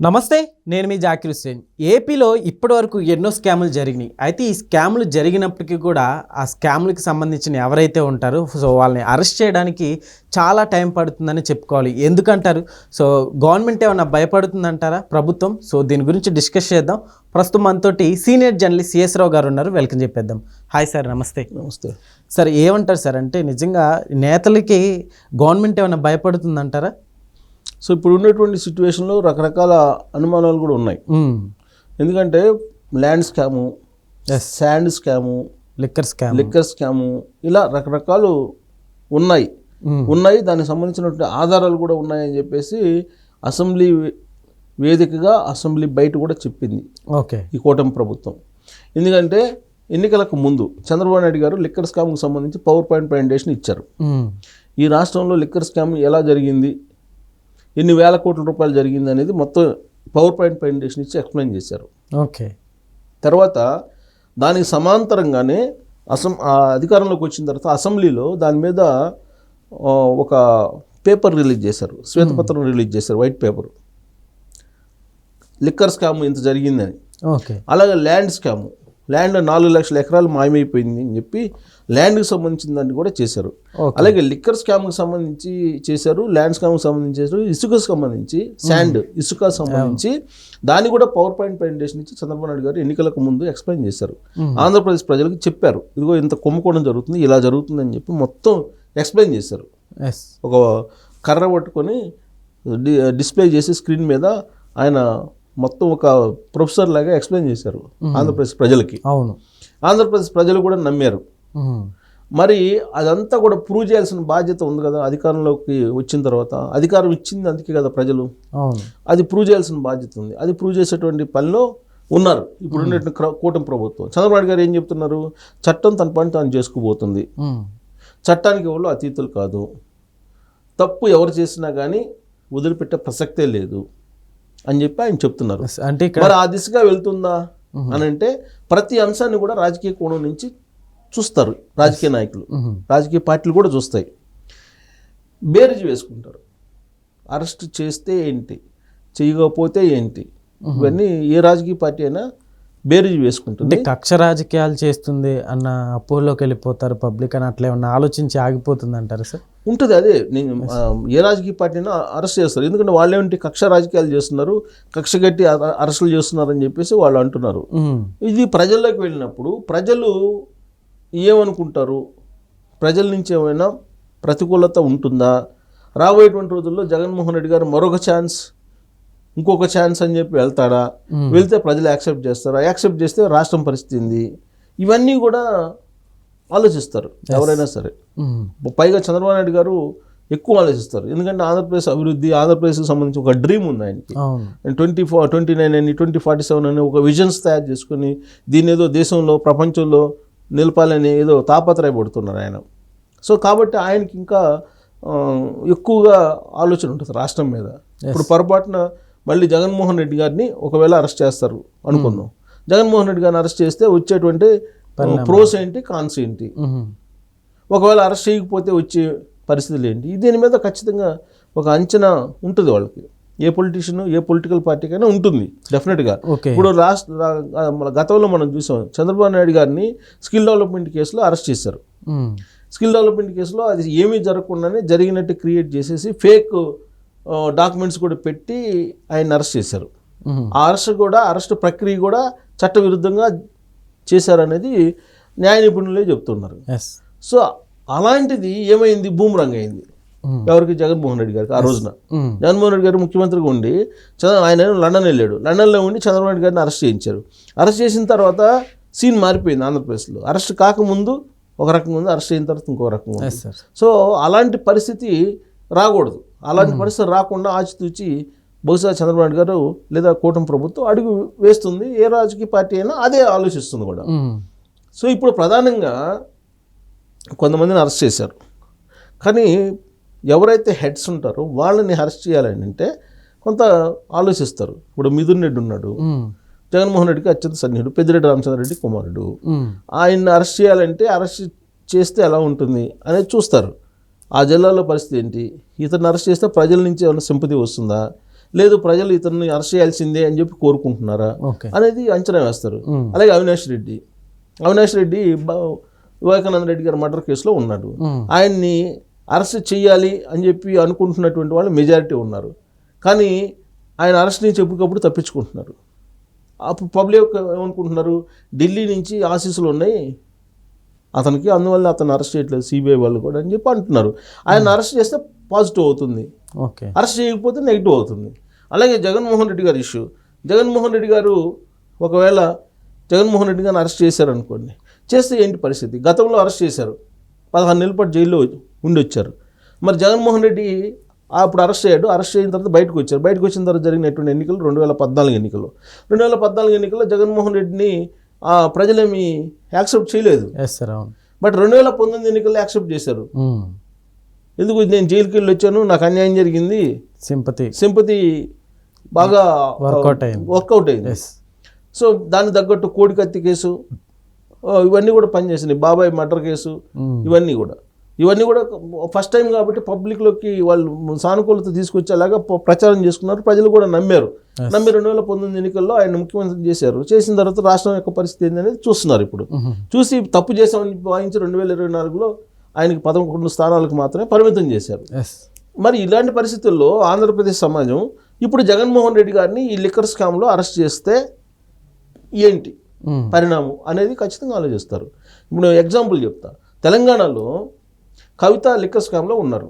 నమస్తే నేను మీ జాకిర్ హుస్సేన్. ఏపీలో ఇప్పటివరకు ఎన్నో స్కాములు జరిగినాయి. అయితే ఈ స్కాములు జరిగినప్పటికీ కూడా ఆ స్కాములకి సంబంధించిన ఎవరైతే ఉంటారో సో వాళ్ళని అరెస్ట్ చేయడానికి చాలా టైం పడుతుందని చెప్పుకోవాలి. ఎందుకంటారు? సో గవర్నమెంట్ ఏమన్నా భయపడుతుందంటారా ప్రభుత్వం? సో దీని గురించి డిస్కస్ చేద్దాం. ప్రస్తుతం మనతోటి సీనియర్ జర్నలిస్ట్ సిఎస్ రావు గారు ఉన్నారు. వెల్కమ్ చెప్పేద్దాం. హాయ్ సార్ నమస్తే. నమస్తే. సార్ ఏమంటారు సార్? అంటే నిజంగా నేతలకి గవర్నమెంట్ ఏమైనా భయపడుతుందంటారా? సో ఇప్పుడు ఉన్నటువంటి సిచ్యువేషన్లో రకరకాల అనుమానాలు కూడా ఉన్నాయి. ఎందుకంటే land scam sand scam liquor scam liquor scam ఇలా రకరకాలు ఉన్నాయి. ఉన్నాయి దానికి సంబంధించినటువంటి ఆధారాలు కూడా ఉన్నాయని చెప్పేసి అసెంబ్లీ వేదికగా అసెంబ్లీ బయట కూడా చెప్పింది. ఓకే. ఈ కూటమి ప్రభుత్వం. ఎందుకంటే ఎన్నికలకు ముందు చంద్రబాబు నాయుడు గారు లిక్కర్ స్కామ్కి సంబంధించి పవర్ పాయింట్ ప్రజెంటేషన్ ఇచ్చారు. ఈ రాష్ట్రంలో లిక్కర్ స్కామ్ ఎలా జరిగింది? ఎన్ని వేల కోట్ల రూపాయలు జరిగింది అనేది మొత్తం పవర్ పాయింట్ ప్రజెంటేషన్ ఇచ్చి ఎక్స్ప్లెయిన్ చేశారు. ఓకే. తర్వాత దానికి సమాంతరంగానే అసం అధికారంలోకి వచ్చిన తర్వాత అసెంబ్లీలో దాని మీద ఒక పేపర్ రిలీజ్ చేశారు. శ్వేతపత్రం రిలీజ్ చేశారు వైట్ పేపర్. లిక్కర్ స్కామ్ ఇంత జరిగిందని. ఓకే. అలాగే ల్యాండ్ స్కామ్. ల్యాండ్ నాలుగు లక్షల ఎకరాలు మాయమైపోయింది అని చెప్పి ల్యాండ్కి సంబంధించిన దాన్ని కూడా చేశారు. అలాగే లిక్కర్ స్కామ్కి సంబంధించి చేశారు ల్యాండ్ స్కామ్కి సంబంధించి చేశారు ఇసుకకు సంబంధించి శాండ్ ఇసుక సంబంధించి. దాన్ని కూడా పవర్ పాయింట్ ప్రజెంటేషన్ ఇచ్చి చంద్రబాబు నాయుడు గారు ఎన్నికలకు ముందు ఎక్స్ప్లెయిన్ చేశారు. ఆంధ్రప్రదేశ్ ప్రజలకు చెప్పారు ఇదిగో ఇంత కుంభకోణం జరుగుతుంది ఇలా జరుగుతుంది అని చెప్పి మొత్తం ఎక్స్ప్లెయిన్ చేశారు. ఒక కర్ర పట్టుకొని డిస్ప్లే చేసి స్క్రీన్ మీద ఆయన మొత్తం ఒక ప్రొఫెసర్ లాగా ఎక్స్ప్లెయిన్ చేశారు ఆంధ్రప్రదేశ్ ప్రజలకి. అవును. ఆంధ్రప్రదేశ్ ప్రజలు కూడా నమ్మారు. మ్మ్. మరి అదంతా కూడా ప్రూవ్ చేయాల్సిన బాధ్యత ఉంది కదా అధికారంలోకి వచ్చిన తర్వాత? అధికారం ఇచ్చింది అందుకే కదా ప్రజలు? అది ప్రూవ్ చేయాల్సిన బాధ్యత ఉంది. అది ప్రూవ్ చేసేటువంటి పనిలో ఉన్నారు. ఇప్పుడు ఉన్నటువంటి కూటమి ప్రభుత్వం. చంద్రబాబు గారు ఏం చెప్తున్నారు? చట్టం తన పని తాను చేసుకుపోతుంది. చట్టానికి ఎవరు అతీతులు కాదు. తప్పు ఎవరు చేసినా కానీ వదిలిపెట్టే ప్రసక్తే లేదు. అని చెప్పి ఆయన చెప్తున్నారు. అంటే ఇక్కడ మరి ఆ దిశగా వెళ్తుందా అని అంటే ప్రతి అంశాన్ని కూడా రాజకీయ కోణం నుంచి చూస్తారు రాజకీయ నాయకులు. రాజకీయ పార్టీలు కూడా చూస్తాయి. బేరీజు వేసుకుంటారు. అరెస్ట్ చేస్తే ఏంటి? చేయకపోతే ఏంటి? ఇవన్నీ ఏ రాజకీయ పార్టీ అయినా బేరీజు వేసుకుంటుంది. కక్ష రాజకీయాలు చేస్తుంది అన్న అపోలోకి వెళ్ళిపోతారు పబ్లిక్ అని అట్లా ఏమన్నా ఆలోచించి ఆగిపోతుంది అంటారు సార్? ఉంటుంది అదే. నేను ఏ రాజకీయ పార్టీనా అరెస్ట్ చేస్తారు. ఎందుకంటే వాళ్ళు ఏమిటి కక్ష రాజకీయాలు చేస్తున్నారు కక్ష కట్టి అర- అరెస్టులు చేస్తున్నారు అని చెప్పేసి వాళ్ళు అంటున్నారు. ఇది ప్రజల్లోకి వెళ్ళినప్పుడు ప్రజలు ఏమనుకుంటారు? ప్రజల నుంచి ఏమైనా ప్రతికూలత ఉంటుందా? రాబోయేటువంటి రోజుల్లో జగన్మోహన్ రెడ్డి గారు మరొక ఛాన్స్ ఇంకొక ఛాన్స్ అని చెప్పి వెళ్తాడా. వెళ్తే ప్రజలు యాక్సెప్ట్ చేస్తారా? యాక్సెప్ట్ చేస్తే రాష్ట్రం పరిస్థితి ఇవన్నీ కూడా ఆలోచిస్తారు ఎవరైనా సరే. పైగా చంద్రబాబు నాయుడు గారు ఎక్కువ ఆలోచిస్తారు. ఎందుకంటే ఆంధ్రప్రదేశ్ అభివృద్ధి ఆంధ్రప్రదేశ్కి సంబంధించి ఒక డ్రీమ్ ఉంది ఆయనకి. ట్వంటీ ఫోర్ ట్వంటీ నైన్ అని ట్వంటీ ఫార్టీ సెవెన్ అని ఒక విజన్స్ తయారు చేసుకుని దీన్ని ఏదో దేశంలో ప్రపంచంలో నిలపాలని ఏదో తాపత్రయపడుతున్నారు ఆయన. సో కాబట్టి ఆయనకి ఇంకా ఎక్కువగా ఆలోచన ఉంటుంది రాష్ట్రం మీద. ఇప్పుడు పొరపాటున మళ్ళీ జగన్మోహన్ రెడ్డి గారిని ఒకవేళ అరెస్ట్ చేస్తారు అనుకుందాం. జగన్మోహన్ రెడ్డి గారిని అరెస్ట్ చేస్తే వచ్చేటువంటి ప్రోస్ ఏంటి కాన్స్ ఏంటి? మ్మ్. ఒకవేళ అరెస్ట్ చేయకపోతే వచ్చే పరిస్థితులు ఏంటి? దీని మీద ఖచ్చితంగా ఒక అంచనా ఉంటుంది వాళ్ళకి. ఏ పొలిటీషియన్ ఏ పొలిటికల్ పార్టీకైనా ఉంటుంది డెఫినెట్గా ఇప్పుడు రాష్ట్ర గతంలో మనం చూసాం చంద్రబాబు నాయుడు గారిని స్కిల్ డెవలప్మెంట్ కేసులో అరెస్ట్ చేశారు. మ్మ్. స్కిల్ డెవలప్మెంట్ కేసులో అది ఏమీ జరగకుండానే జరిగినట్టు క్రియేట్ చేసేసి ఫేక్ డాక్యుమెంట్స్ కూడా పెట్టి ఆయన అరెస్ట్ చేశారు. ఆ అరెస్ట్ కూడా అరెస్ట్ ప్రక్రియ కూడా చట్టవిరుద్ధంగా చేశారనేది న్యాయ నిపుణులే చెప్తున్నారు. సో అలాంటిది ఏమైంది? బూమరంగ్ అయింది. ఎవరికి? జగన్మోహన్ రెడ్డి గారికి ఆ రోజున. జగన్మోహన్ రెడ్డి గారు ముఖ్యమంత్రిగా ఉండి చంద్ర ఆయన లండన్ వెళ్ళాడు లండన్లో ఉండి చంద్రబాబు నాయుడు గారిని అరెస్ట్ చేయించారు. అరెస్ట్ చేసిన తర్వాత సీన్ మారిపోయింది ఆంధ్రప్రదేశ్లో. అరెస్ట్ కాకముందు ఒక రకంగా ఉంది అరెస్ట్ అయిన తర్వాత ఇంకో రకంగా ఉంది. సో అలాంటి పరిస్థితి రాకూడదు. అలాంటి పరిస్థితి రాకుండా ఆచితూచి బహుశా చంద్రబాబు గారు లేదా కూటమి ప్రభుత్వం అడుగు వేస్తుంది. ఏ రాజకీయ పార్టీ అయినా అదే ఆలోచిస్తుంది కూడా. సో ఇప్పుడు ప్రధానంగా కొంతమందిని అరెస్ట్ చేశారు. కానీ ఎవరైతే హెడ్స్ ఉంటారో వాళ్ళని అరెస్ట్ చేయాలని అంటే కొంత ఆలోచిస్తారు. ఇప్పుడు మిథున్ రెడ్డి ఉన్నాడు. జగన్మోహన్ రెడ్డికి అత్యంత సన్నిహితుడు. పెద్దిరెడ్డి రామచంద్రరెడ్డి కుమారుడు. ఆయన్ని అరెస్ట్ చేయాలంటే అరెస్ట్ చేస్తే ఎలా ఉంటుంది అనేది చూస్తారు. ఆ జిల్లాలో పరిస్థితి ఏంటి? ఇతను అరెస్ట్ చేస్తే ప్రజల నుంచి ఏమైనా సింపతి వస్తుందా? లేదు ప్రజలు ఇతన్ని అరెస్ట్ చేయాల్సిందే అని చెప్పి కోరుకుంటున్నారా? అనేది అంచనా వేస్తారు. అలాగే అవినాష్ రెడ్డి. అవినాష్ రెడ్డి వివేకానంద రెడ్డి గారి మర్డర్ కేసులో ఉన్నాడు. ఆయన్ని అరెస్ట్ చేయాలి అని చెప్పి అనుకుంటున్నటువంటి వాళ్ళు మెజారిటీ ఉన్నారు. కానీ ఆయన అరెస్ట్ నుంచి ఎప్పటికప్పుడు తప్పించుకుంటున్నారు. అప్పుడు పబ్లిక్ ఏమనుకుంటున్నారు? ఢిల్లీ నుంచి ఆశీస్సులు ఉన్నాయి. అతనికి అందువల్ల అతను అరెస్ట్ చేయట్లేదు సిబిఐ వాళ్ళు కూడా అని చెప్పి అంటున్నారు. ఆయన అరెస్ట్ చేస్తే పాజిటివ్ అవుతుంది. ఓకే. అరెస్ట్ చేయకపోతే నెగిటివ్ అవుతుంది. అలాగే జగన్మోహన్ రెడ్డి గారి ఇష్యూ. జగన్మోహన్ రెడ్డి గారు ఒకవేళ జగన్మోహన్ రెడ్డి గారిని అరెస్ట్ చేశారు అనుకోండి చేస్తే ఏంటి పరిస్థితి? గతంలో అరెస్ట్ చేశారు. పదహారు నెలల పాటు జైల్లో ఉండి వచ్చారు మరి జగన్మోహన్ రెడ్డి అప్పుడు అరెస్ట్ అయ్యాడు. అరెస్ట్ అయిన తర్వాత బయటకు వచ్చారు. బయటకు వచ్చిన తర్వాత జరిగినటువంటి ఎన్నికలు రెండు వేల పద్నాలుగు ఎన్నికలు. రెండు వేల పద్నాలుగు ఎన్నికల్లో జగన్మోహన్ రెడ్డిని ప్రజలేమి యాక్సెప్ట్ చేయలేదు. బట్ రెండు వేల పంతొమ్మిది ఎన్నికల్లో యాక్సెప్ట్ చేశారు. మ్మ్. ఎందుకు నేను జైలుకి వెళ్ళి వచ్చాను నాకు అన్యాయం జరిగింది? సింపతి సింపతి బాగా Workout అయింది. వర్కౌట్ అయింది. సో దానికి తగ్గట్టు కోడికత్తి కేసు ఇవన్నీ కూడా పనిచేసినాయి. బాబాయ్ మర్డర్ కేసు మ్మ్. ఇవన్నీ కూడా. ఇవన్నీ కూడా ఫస్ట్ టైం కాబట్టి పబ్లిక్లోకి వాళ్ళు సానుకూలత తీసుకొచ్చేలాగా ప్ర- ప్రచారం చేసుకున్నారు. ప్రజలు కూడా నమ్మారు. నమ్మి రెండు వేల పంతొమ్మిది ఎన్నికల్లో ఆయన ముఖ్యమంత్రి చేశారు. చేసిన తర్వాత రాష్ట్రం యొక్క పరిస్థితి ఏంటనేది చూస్తున్నారు ఇప్పుడు. చూసి తప్పు చేశామని భావించి రెండు వేల ఇరవై నాలుగులో ఆయనకి పదకొండు స్థానాలకు మాత్రమే పరిమితం చేశారు. మరి ఇలాంటి పరిస్థితుల్లో ఆంధ్రప్రదేశ్ సమాజం ఇప్పుడు జగన్మోహన్ రెడ్డి గారిని ఈ లిక్కర్ స్కామ్లో అరెస్ట్ చేస్తే ఏంటి. పరిణామం అనేది ఖచ్చితంగా ఆలోచిస్తారు. ఇప్పుడు ఎగ్జాంపుల్ చెప్తా. తెలంగాణలో కవిత లిక్కర్ స్కామ్లో ఉన్నారు.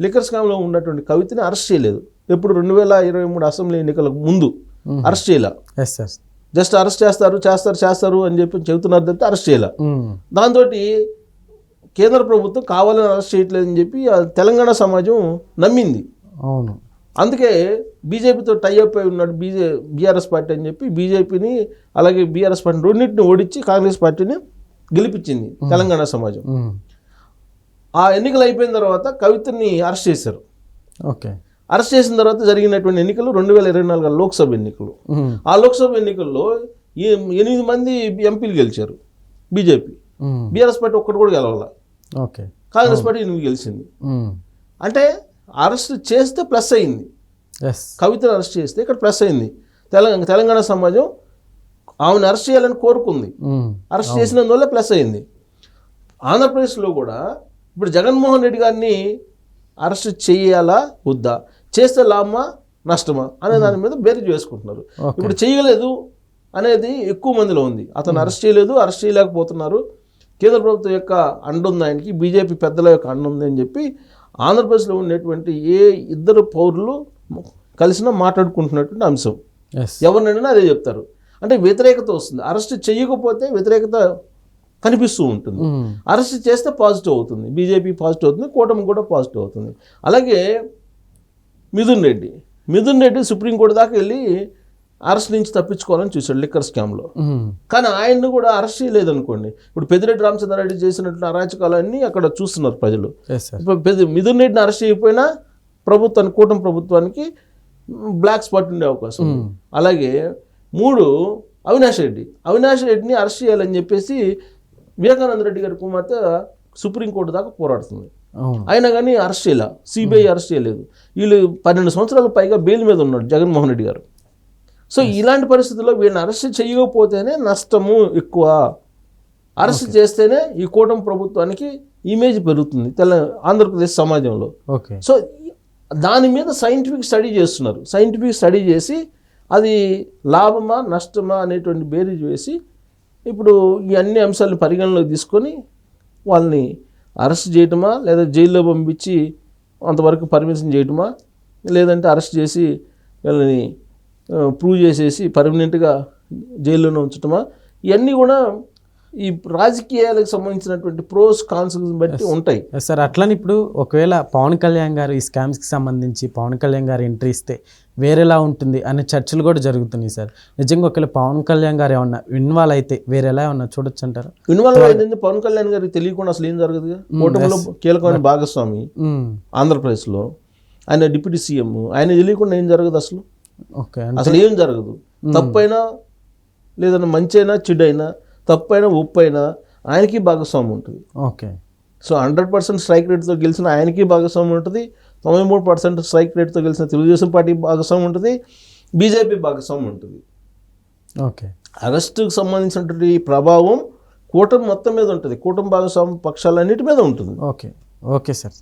లిక్కర్ స్కామ్లో ఉన్నటువంటి కవితని అరెస్ట్ చేయలేదు. ఎప్పుడు రెండు వేల ఇరవై మూడు అసెంబ్లీ ఎన్నికలకు ముందు. అరెస్ట్ చేయలే. జస్ట్ అరెస్ట్ చేస్తారు చేస్తారు చేస్తారు అని చెప్పి చెబుతున్నారు తప్పితే అరెస్ట్ చేయలే. దాంతో కేంద్ర ప్రభుత్వం కావాలని అరెస్ట్ చేయట్లేదని చెప్పి ఆ తెలంగాణ సమాజం నమ్మింది. అవును. అందుకే బీజేపీతో టైఅప్ అయి ఉన్నాడు బీజే బీఆర్ఎస్ పార్టీ అని చెప్పి బీజేపీని అలాగే బీఆర్ఎస్ పార్టీ రెండింటిని ఓడించి కాంగ్రెస్ పార్టీని గెలిపించింది తెలంగాణ సమాజం. ఆ ఎన్నికలు అయిపోయిన తర్వాత కవితని అరెస్ట్ చేశారు. ఓకే. అరెస్ట్ చేసిన తర్వాత జరిగినటువంటి ఎన్నికలు రెండు వేల ఇరవై నాలుగు లోక్సభ ఎన్నికలు. ఆ లోక్సభ ఎన్నికల్లో ఎనిమిది మంది ఎంపీలు గెలిచారు బీజేపీ. బీఆర్ఎస్ పార్టీ ఒక్కటి కూడా గెలవాల. ఓకే. కాంగ్రెస్ పార్టీ ఎనిమిది గెలిచింది. అంటే అరెస్ట్ చేస్తే ప్లస్ అయింది. కవితను అరెస్ట్ చేస్తే ఇక్కడ ప్లస్ అయింది. తెలంగాణ తెలంగాణ సమాజం ఆమెను అరెస్ట్ చేయాలని కోరుకుంది. అరెస్ట్ చేసినందువల్ల ప్లస్ అయింది. ఆంధ్రప్రదేశ్లో కూడా ఇప్పుడు జగన్మోహన్ రెడ్డి గారిని అరెస్ట్ చేయాలా? వద్దా? చేస్తే లాభమా? నష్టమా? అనే దాని మీద బేరీజ్ వేసుకుంటున్నారు. ఓకే. ఇప్పుడు చేయలేదు అనేది ఎక్కువ మందిలో ఉంది. అతను అరెస్ట్ చేయలేదు అరెస్ట్ చేయలేకపోతున్నారు. కేంద్ర ప్రభుత్వం యొక్క అండ ఉంది ఆయనకి బీజేపీ పెద్దల యొక్క అండ ఉంది అని చెప్పి ఆంధ్రప్రదేశ్లో ఉండేటువంటి ఏ ఇద్దరు పౌరులు కలిసినా మాట్లాడుకుంటున్నటువంటి అంశం. ఎవరినైనా అదే చెప్తారు. అంటే వ్యతిరేకత వస్తుంది. అరెస్ట్ చేయకపోతే వ్యతిరేకత కనిపిస్తూ ఉంటుంది. అరెస్ట్ చేస్తే పాజిటివ్ అవుతుంది. బీజేపీ పాజిటివ్ అవుతుంది కూటమి కూడా పాజిటివ్ అవుతుంది. అలాగే మిథున్ రెడ్డి. మిథున్ రెడ్డి సుప్రీంకోర్టు దాకా వెళ్ళి అరెస్ట్ నుంచి తప్పించుకోవాలని చూశాడు లిక్కర్ స్కామ్లో. కానీ ఆయన్ని కూడా అరెస్ట్ చేయలేదు అనుకోండి ఇప్పుడు పెద్దిరెడ్డి రామచంద్రారెడ్డి చేసినట్లు అరాచకాలన్నీ అక్కడ చూస్తున్నారు ప్రజలు. మిథున్ రెడ్డిని అరెస్ట్ చేయకపోయినా ప్రభుత్వానికి కూటమి ప్రభుత్వానికి బ్లాక్ స్పాట్ ఉండే అవకాశం. అలాగే మూడు అవినాష్ రెడ్డి. అవినాష్ రెడ్డిని అరెస్ట్ చేయాలని చెప్పేసి వివేకానంద రెడ్డి గారి కుమార్తె సుప్రీంకోర్టు దాకా పోరాడుతుంది. అయినా కానీ అరెస్ట్ చేయలే. సిబిఐ అరెస్ట్ చేయలేదు. వీళ్ళు పన్నెండు సంవత్సరాల పైగా బెయిల్ మీద ఉన్నాడు జగన్మోహన్ రెడ్డి గారు. సో ఇలాంటి పరిస్థితుల్లో వీళ్ళని అరెస్ట్ చేయకపోతేనే నష్టము ఎక్కువ. అరెస్ట్ చేస్తేనే ఈ కూటమి ప్రభుత్వానికి ఇమేజ్ పెరుగుతుంది తెల ఆంధ్రప్రదేశ్ సమాజంలో. ఓకే. సో దాని మీద సైంటిఫిక్ స్టడీ చేస్తున్నారు. సైంటిఫిక్ స్టడీ చేసి అది లాభమా నష్టమా అనేటువంటి బేరీజ్ వేసి ఇప్పుడు ఈ అన్ని అంశాలను పరిగణలోకి తీసుకొని వాళ్ళని అరెస్ట్ చేయటమా లేదా జైల్లో పంపించి అంతవరకు పర్మిషన్ చేయటమా? లేదంటే అరెస్ట్ చేసి వీళ్ళని ప్రూవ్ చేసేసి పర్మనెంట్గా జైల్లోనే ఉంచటమా? ఇవన్నీ కూడా ఈ రాజకీయాలకు సంబంధించినటువంటి ప్రోస్ కాన్స్ బట్టి ఉంటాయి. సార్ అట్లని ఇప్పుడు ఒకవేళ పవన్ కళ్యాణ్ గారు ఈ స్కామ్స్కి సంబంధించి పవన్ కళ్యాణ్ గారు ఎంట్రీ ఇస్తే వేరేలా ఉంటుంది అనే చర్చలు కూడా జరుగుతున్నాయి సార్. నిజంగా ఒకవేళ పవన్ కళ్యాణ్ గారు ఏమన్నా ఇన్వాల్వ్ అయితే వేరేలా ఏమన్నా చూడొచ్చు అంటారు ఇన్వాల్వ్ అయింది పవన్ కళ్యాణ్ గారికి తెలియకుండా అసలు ఏం జరగదు కూటమిలో కీలకమైన భాగస్వామి ఆంధ్రప్రదేశ్లో ఆయన డిప్యూటీ సీఎం ఆయన తెలియకుండా ఏం జరగదు అసలు. ఓకే అసలు ఏం జరగదు. తప్పైనా లేదన్నా మంచి అయినా చెడైనా తప్పైనా ఉప్పు అయినా ఆయనకి భాగస్వామి ఉంటుంది. Okay. So hundred percent strike రేట్తో గెలిచిన ఆయనకి భాగస్వామి ఉంటుంది. తొంభై మూడు పర్సెంట్ స్ట్రైక్ రేట్తో గెలిచిన తెలుగుదేశం పార్టీ భాగస్వామ్యం ఉంటుంది బీజేపీ భాగస్వామ్యం ఉంటుంది. ఓకే. అరెస్టుకు సంబంధించినటువంటి ప్రభావం కూటమి మొత్తం మీద ఉంటుంది కూటమి భాగస్వామ్య పక్షాలన్నిటి మీద ఉంటుంది. ఓకే. Okay sir.